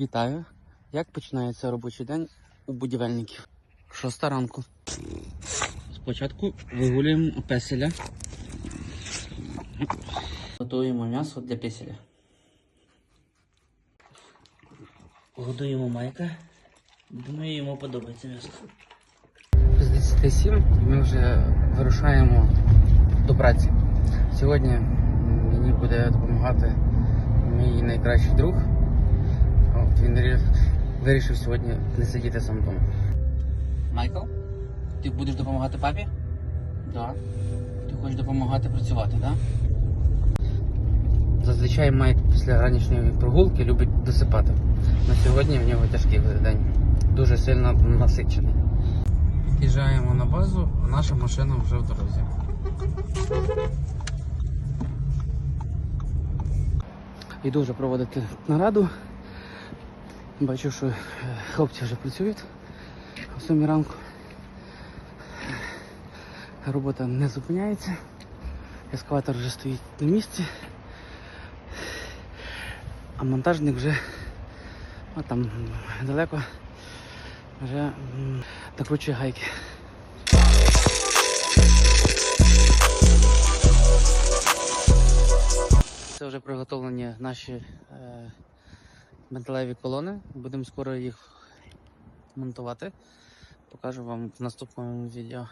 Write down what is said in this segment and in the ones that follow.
Вітаю! Як починається робочий день у будівельників? Шоста ранку. Спочатку вигулюємо песеля. Готуємо м'ясо для песеля. Годуємо майка. Думаю, йому подобається м'ясо. З 10 ми вже вирушаємо до праці. Сьогодні мені буде допомагати мій найкращий друг. От він вирішив сьогодні не сидіти сам вдома. Майкл, ти будеш допомагати папі? Так. Ти хочеш допомагати працювати, так? Зазвичай Майк після ранішньої прогулки любить досипати. На сьогодні в нього тяжкий день. Дуже сильно насичений. Під'їжджаємо на базу, а наша машина вже в дорозі. Йду вже проводити нараду. Бачу, що е, хлопці вже працюють о 7 ранку. Робота не зупиняється. Ескаватор вже стоїть на місці. А монтажник вже а там далеко вже м, накручує гайки. Це вже приготовлені наші е, металеві колони. Будемо скоро їх монтувати. Покажу вам в наступному відео.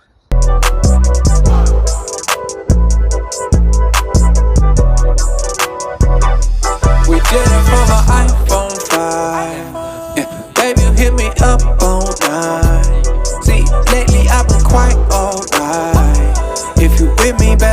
We did it for my iPhone 5. Yeah, baby, hit me up all night. See, lately I've been quite alright. If you with me, baby.